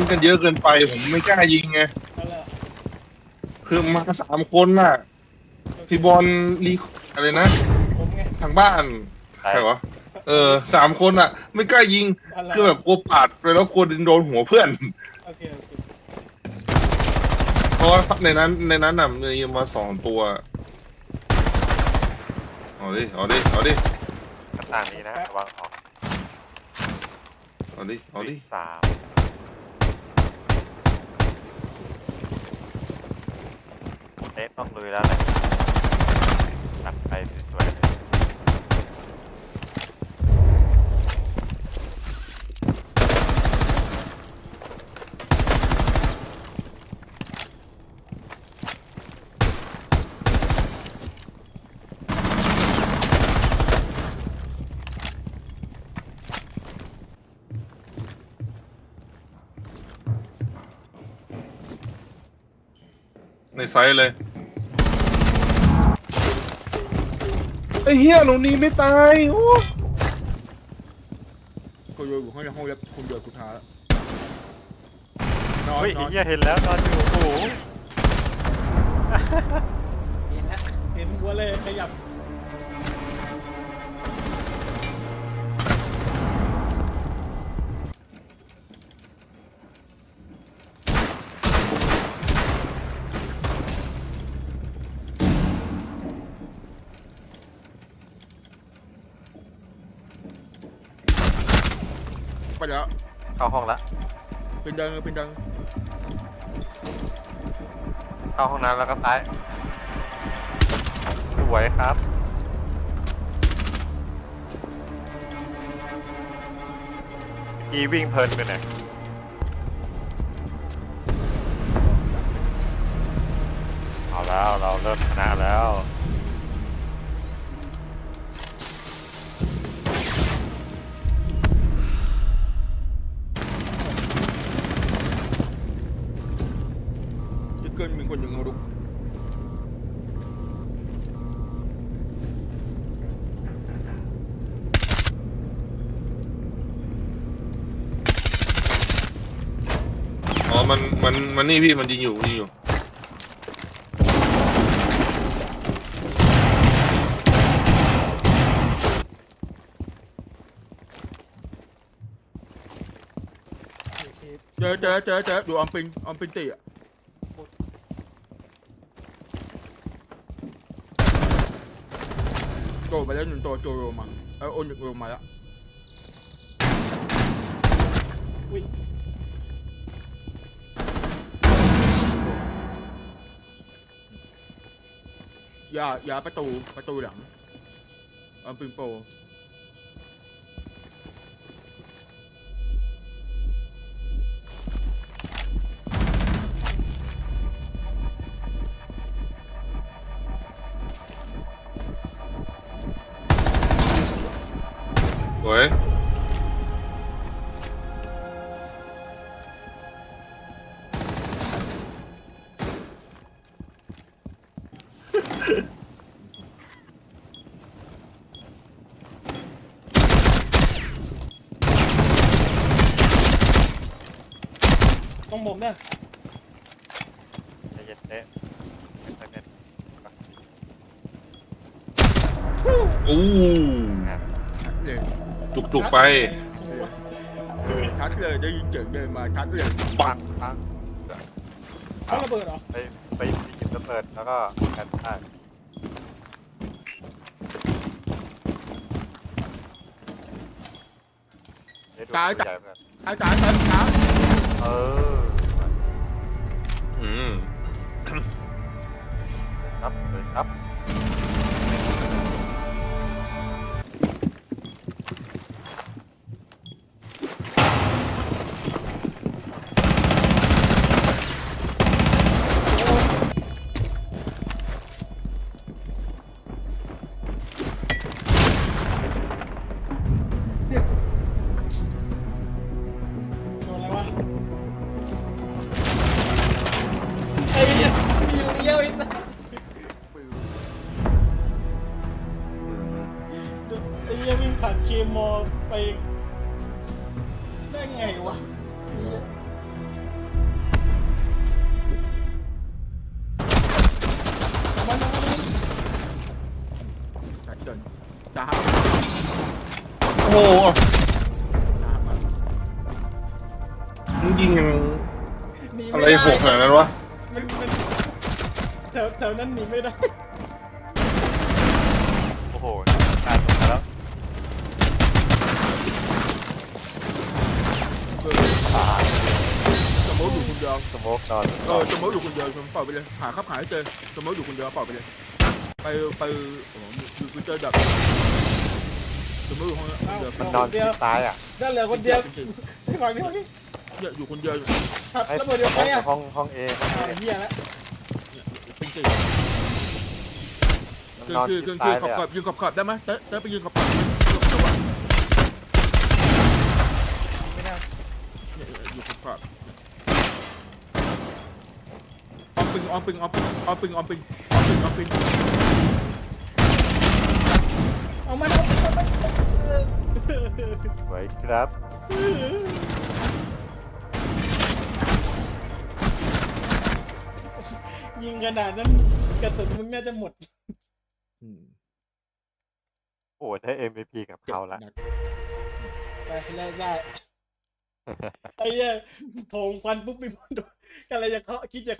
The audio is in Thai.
ยิงกันเยอะเกินไปผมไม่กล้ายิงไงนั่นแหละคือมาสามคนน่ะพี่บอลรีอะไรนะ ผมไงทางบ้านใครวะเออสามคนอะ ไม่กล้ายิงนั่นแหละคือแบบกลัวปาดไปแล้วกลัวโดนหัวเพื่อน โอเคโอเคเพราะว่าในนั้นในนั้นน่ะมีมาสองตัว เอาดิ เอาดิ เอาดิหน้าต่างนี้นะระวังออกเอาดิ เอาดิ สาม เอ๊ะต้องลุยแล้วแหละตัดไปสวยๆเลย ในไซส์เลย ไอ้เหี้ยหนูหนีไม่ตายโอ้กูอยู่ห้องห้องเล็บคนเดียวกูท้าแล้วนอนเฮ้ยนไอ้อนเหี้ยเห็นแล้วนอนอยู่โอ้โห เห็นนะเห็นหัวเลยขยับ ไปแล้วเข้าห้องละเป็นดังเป็นดังเข้าห้องน้ำแล้วก็ซ้ายสวยครับอีวิ่งเพลินไปหน่อยเอาแล้วเราเริ่มชนะแล้ว ที่เกินมีคนหนึ่งมาลุกอ๋อมันมันมันนี่พี่มันยิงอยู่ยิงอยู่โอเคเจอเจอเจอเจอดูออมปิงออมปิงตีอะ โดดไปแล้วหนึ่งตัวโจโรมาแล้วโอนหนึ่งโรมาแล้วอุ้ยอย่าอย่าประตูประตูหลังออมปิงโป ต้องผมเนี่ยใจเย็นเต๊ะใจเย็นอู้ครับทัดเลยจุกจุกๆไป ทัดเลยได้ยินเสียงเดินมาทัดเลยปังปังเขาระเบิดเหรอไปไปหยิบระเบิดแล้วก็กันได้เดี๋ยวดูตัวใหญ่เพื่อนตายตายตายตาย เอออืม ครับเลยครับ ตีวิ่งผ่านเคมอไปได้ไงวะมันจัดจ้าโอ้โหยิงยังอะไรโหกขนาดนั้นวะมัแถวแถวนั้นหนีไม่ได้ โอ้โห สมมติอยู่คนเดียวสโมกนอนเออสมมติอยู่คนเดียวสมมติปล่อยไปเลย หาครับหาให้เจอสมมติอยู่คนเดียวปล่อยไปเลยไปไปโอ้โหอยู่อยู่เจอแบบสมมติอยู่คนเดียวมันนอนที่ซ้ายอะนั่นเหลือคนเดียวจริงไม่ไหวไม่ไหวๆเนี่ยอยู่คนเดียวอยู่ครับไอ้แล้วเบอร์เดียวใครอะห้องห้องเอห้องอ่าเอเฮียแล้วจริงมันๆนอนคือที่คือคือซ้ายขเลอบยขออะบยืนขอบขอบได้ไหมเต้เต้ไปยืนขอบขอบจังหวะ ไม่ได้ เนี่ยอยู่ขอบขอบ ออมปิงออมปิงออมปิงออมปิงออมปิงออมปิงออมปิงเอามันเอามันเอามันสวยครับยิงขนาดนั้นกระสุนมึงน่าจะหมดอืมโอ้ได้ MVP กับเขาละหนักไปได้ได้ไอ้เหี้ยโถงควันปุ๊บมีคนโดนก็เลยจะเคาะคิดจะเคาะ